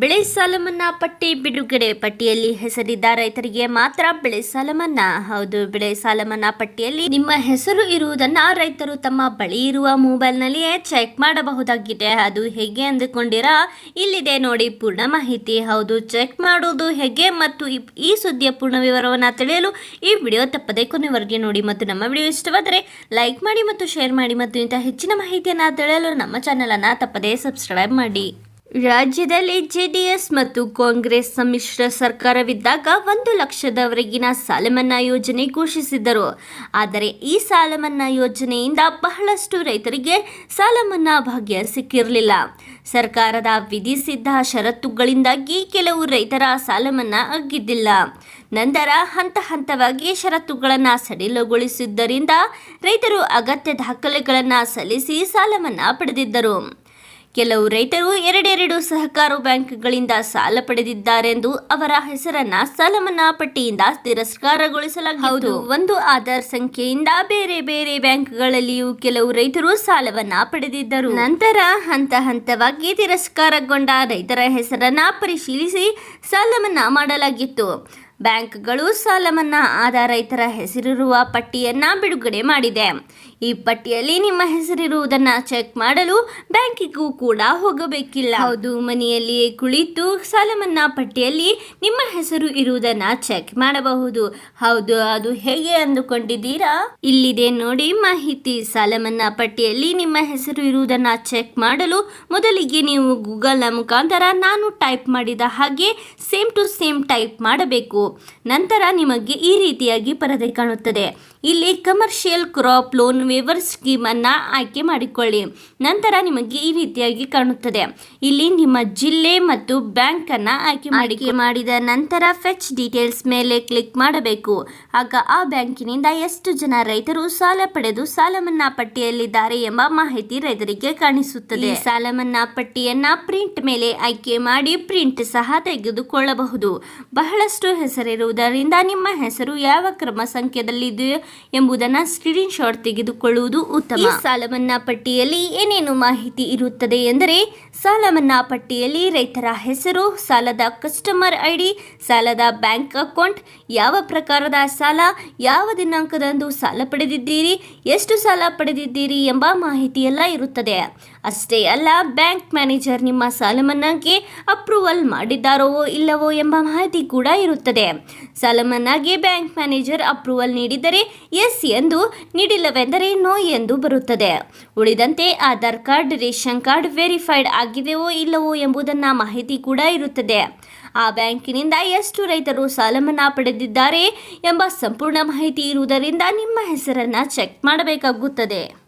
ಬೆಳೆ ಸಾಲ ಮನ್ನಾ ಪಟ್ಟಿ ಬಿಡುಗಡೆ ಪಟ್ಟಿಯಲ್ಲಿ ಹೆಸರಿದ್ದ ರೈತರಿಗೆ ಮಾತ್ರ ಬೆಳೆ ಸಾಲ ಮನ್ನಾ. ಹೌದು, ಬೆಳೆ ಸಾಲ ಮನ್ನಾ ಪಟ್ಟಿಯಲ್ಲಿ ನಿಮ್ಮ ಹೆಸರು ಇರುವುದನ್ನ ರೈತರು ತಮ್ಮ ಬಳಿ ಇರುವ ಮೊಬೈಲ್ನಲ್ಲಿಯೇ ಚೆಕ್ ಮಾಡಬಹುದಾಗಿದೆ. ಅದು ಹೇಗೆ ಅಂದುಕೊಂಡಿರಾ? ಇಲ್ಲಿದೆ ನೋಡಿ ಪೂರ್ಣ ಮಾಹಿತಿ. ಹೌದು, ಚೆಕ್ ಮಾಡುವುದು ಹೇಗೆ ಮತ್ತು ಈ- ಸುದ್ದಿಯ ಪೂರ್ಣ ವಿವರವನ್ನು ತಿಳಿಯಲು ಈ ವಿಡಿಯೋ ತಪ್ಪದೆ ಕೊನೆವರೆಗೆ ನೋಡಿ ಮತ್ತು ನಮ್ಮ ವಿಡಿಯೋ ಇಷ್ಟವಾದರೆ ಲೈಕ್ ಮಾಡಿ ಮತ್ತು ಶೇರ್ ಮಾಡಿ ಮತ್ತು ಇಂತಹ ಹೆಚ್ಚಿನ ಮಾಹಿತಿಯನ್ನು ತಿಳಿಯಲು ನಮ್ಮ ಚಾನಲನ್ನು ತಪ್ಪದೇ ಸಬ್ಸ್ಕ್ರೈಬ್ ಮಾಡಿ. ರಾಜ್ಯದಲ್ಲಿ ಜೆಡಿಎಸ್ ಮತ್ತು ಕಾಂಗ್ರೆಸ್ ಸಮ್ಮಿಶ್ರ ಸರ್ಕಾರವಿದ್ದಾಗ ಒಂದು ಲಕ್ಷದವರೆಗಿನ ಸಾಲಮನ್ನಾ ಯೋಜನೆ ಘೋಷಿಸಿದ್ದರು. ಆದರೆ ಈ ಸಾಲಮನ್ನಾ ಯೋಜನೆಯಿಂದ ಬಹಳಷ್ಟು ರೈತರಿಗೆ ಸಾಲಮನ್ನಾ ಭಾಗ್ಯ ಸಿಕ್ಕಿರಲಿಲ್ಲ. ಸರ್ಕಾರದ ವಿಧಿಸಿದ್ದ ಷರತ್ತುಗಳಿಂದಾಗಿ ಕೆಲವು ರೈತರ ಸಾಲಮನ್ನಾ ಆಗಿದ್ದಿಲ್ಲ. ನಂತರ ಹಂತ ಹಂತವಾಗಿ ಷರತ್ತುಗಳನ್ನು ಸಡಿಲಗೊಳಿಸಿದ್ದರಿಂದ ರೈತರು ಅಗತ್ಯ ದಾಖಲೆಗಳನ್ನು ಸಲ್ಲಿಸಿ ಸಾಲಮನ್ನಾ ಪಡೆದಿದ್ದರು. ಕೆಲವು ರೈತರು ಎರಡೆರಡು ಸಹಕಾರ ಬ್ಯಾಂಕ್ಗಳಿಂದ ಸಾಲ ಪಡೆದಿದ್ದಾರೆಂದು ಅವರ ಹೆಸರನ್ನ ಸಾಲ ಮನ್ನಾ ಪಟ್ಟಿಯಿಂದ ತಿರಸ್ಕಾರಗೊಳಿಸಲಾಗುವುದು ಒಂದು ಆಧಾರ್ ಸಂಖ್ಯೆಯಿಂದ ಬೇರೆ ಬೇರೆ ಬ್ಯಾಂಕ್ಗಳಲ್ಲಿಯೂ ಕೆಲವು ರೈತರು ಸಾಲವನ್ನ ಪಡೆದಿದ್ದರು. ನಂತರ ಹಂತ ಹಂತವಾಗಿ ತಿರಸ್ಕಾರಗೊಂಡ ರೈತರ ಹೆಸರನ್ನ ಪರಿಶೀಲಿಸಿ ಸಾಲ ಮನ್ನಾ ಮಾಡಲಾಗಿತ್ತು. ಬ್ಯಾಂಕ್ಗಳು ಸಾಲ ಮನ್ನಾ ಆದ ರೈತರ ಹೆಸರಿರುವ ಪಟ್ಟಿಯನ್ನ ಬಿಡುಗಡೆ ಮಾಡಿದೆ. ಈ ಪಟ್ಟಿಯಲ್ಲಿ ನಿಮ್ಮ ಹೆಸರಿರುವುದನ್ನು ಚೆಕ್ ಮಾಡಲು ಬ್ಯಾಂಕಿಗೂ ಕೂಡ ಹೋಗಬೇಕಿಲ್ಲ. ಹೌದು ಮನೆಯಲ್ಲಿಯೇ ಕುಳಿತು ಸಾಲ ಮನ್ನಾ ಪಟ್ಟಿಯಲ್ಲಿ ನಿಮ್ಮ ಹೆಸರು ಇರುವುದನ್ನ ಚೆಕ್ ಮಾಡಬಹುದು. ಹೌದು, ಅದು ಹೇಗೆ ಅಂದುಕೊಂಡಿದ್ದೀರಾ? ಇಲ್ಲಿದೆ ನೋಡಿ, ಮಾಹಿತಿ. ಸಾಲ ಪಟ್ಟಿಯಲ್ಲಿ ನಿಮ್ಮ ಹೆಸರು ಇರುವುದನ್ನ ಚೆಕ್ ಮಾಡಲು ಮೊದಲಿಗೆ ನೀವು ಗೂಗಲ್ನ ಮುಖಾಂತರ ನಾನು ಟೈಪ್ ಮಾಡಿದ ಹಾಗೆ ಸೇಮ್ ಟು ಸೇಮ್ ಟೈಪ್ ಮಾಡಬೇಕು. ನಂತರ ನಿಮಗೆ ಈ ರೀತಿಯಾಗಿ ಪರದೆ ಕಾಣುತ್ತದೆ. ಇಲ್ಲಿ commercial crop loan waiver scheme ಅನ್ನ ಆಯ್ಕೆ ಮಾಡಿಕೊಳ್ಳಿ. ನಂತರ ನಿಮಗೆ ಈ ರೀತಿಯಾಗಿ ಕಾಣುತ್ತದೆ. ಇಲ್ಲಿ ನಿಮ್ಮ ಜಿಲ್ಲೆ ಮತ್ತು ಬ್ಯಾಂಕ್ ಅನ್ನ ಆಯ್ಕೆ ಮಾಡಿಕೆ ಮಾಡಿದ ನಂತರ ಫೆಚ್ ಡೀಟೇಲ್ಸ್ ಮೇಲೆ ಕ್ಲಿಕ್ ಮಾಡಬೇಕು. ಆಗ ಆ ಬ್ಯಾಂಕಿನಿಂದ ಎಷ್ಟು ಜನ ರೈತರು ಸಾಲ ಪಡೆದು ಸಾಲ ಮನ್ನಾ ಪಟ್ಟಿಯಲ್ಲಿದ್ದಾರೆ ಎಂಬ ಮಾಹಿತಿ ರೈತರಿಗೆ ಕಾಣಿಸುತ್ತದೆ. ಸಾಲ ಮನ್ನಾ ಪಟ್ಟಿಯನ್ನ ಪ್ರಿಂಟ್ ಮೇಲೆ ಆಯ್ಕೆ ಮಾಡಿ ಪ್ರಿಂಟ್ ಸಹ ತೆಗೆದುಕೊಳ್ಳಬಹುದು. ಬಹಳಷ್ಟು ಹೆಸರಿರುವುದರಿಂದ ನಿಮ್ಮ ಹೆಸರು ಯಾವ ಕ್ರಮ ಸಂಖ್ಯೆದಲ್ಲಿದೆ ಎಂಬುದನ್ನ ಸ್ಕ್ರೀನ್ ಶಾಟ್ ತೆಗೆದುಕೊಳ್ಳುವುದು ಉತ್ತಮ. ಈ ಸಾಲ ಮನ್ನಾ ಪಟ್ಟಿಯಲ್ಲಿ ಏನೇನು ಮಾಹಿತಿ ಇರುತ್ತದೆ ಎಂದರೆ ಸಾಲ ಮನ್ನಾ ಪಟ್ಟಿಯಲ್ಲಿ ರೈತರ ಹೆಸರು, ಸಾಲದ ಕಸ್ಟಮರ್ ಐಡಿ, ಸಾಲದ ಬ್ಯಾಂಕ್ ಅಕೌಂಟ್ ಯಾವ ಪ್ರಕಾರದ ಸಾಲ, ಯಾವ ದಿನಾಂಕದಂದು ಸಾಲ ಪಡೆದಿದ್ದೀರಿ, ಎಷ್ಟು ಸಾಲ ಪಡೆದಿದ್ದೀರಿ ಎಂಬ ಮಾಹಿತಿಯೆಲ್ಲ ಇರುತ್ತದೆ. ಅಷ್ಟೇ ಅಲ್ಲ, ಬ್ಯಾಂಕ್ ಮ್ಯಾನೇಜರ್ ನಿಮ್ಮ ಸಾಲ ಮನ್ನಾಗೆ ಅಪ್ರೂವಲ್ ಮಾಡಿದ್ದಾರೋ ಇಲ್ಲವೋ ಎಂಬ ಮಾಹಿತಿ ಕೂಡ ಇರುತ್ತದೆ. ಸಾಲ ಮನ್ನಾಗೆ ಬ್ಯಾಂಕ್ ಮ್ಯಾನೇಜರ್ ಅಪ್ರೂವಲ್ ನೀಡಿದರೆ ಎಸ್ ಎಂದು ನೀಡಿಲ್ಲವೆಂದರೆ ನೋ ಎಂದು ಬರುತ್ತದೆ. ಉಳಿದಂತೆ Aadhaar card, ration card verified ಆಗಿದೆಯೋ ಇಲ್ಲವೋ ಎಂಬುದನ್ನ ಮಾಹಿತಿ ಕೂಡ ಇರುತ್ತದೆ. ಆ ಬ್ಯಾಂಕಿನಿಂದ ಎಷ್ಟು ರೈತರು ಸಾಲ ಮನ್ನಾ ಪಡೆದಿದ್ದಾರೆ ಎಂಬ ಸಂಪೂರ್ಣ ಮಾಹಿತಿ ಇರುವುದರಿಂದ ನಿಮ್ಮ ಹೆಸರನ್ನು ಚೆಕ್ ಮಾಡಬೇಕಾಗುತ್ತದೆ.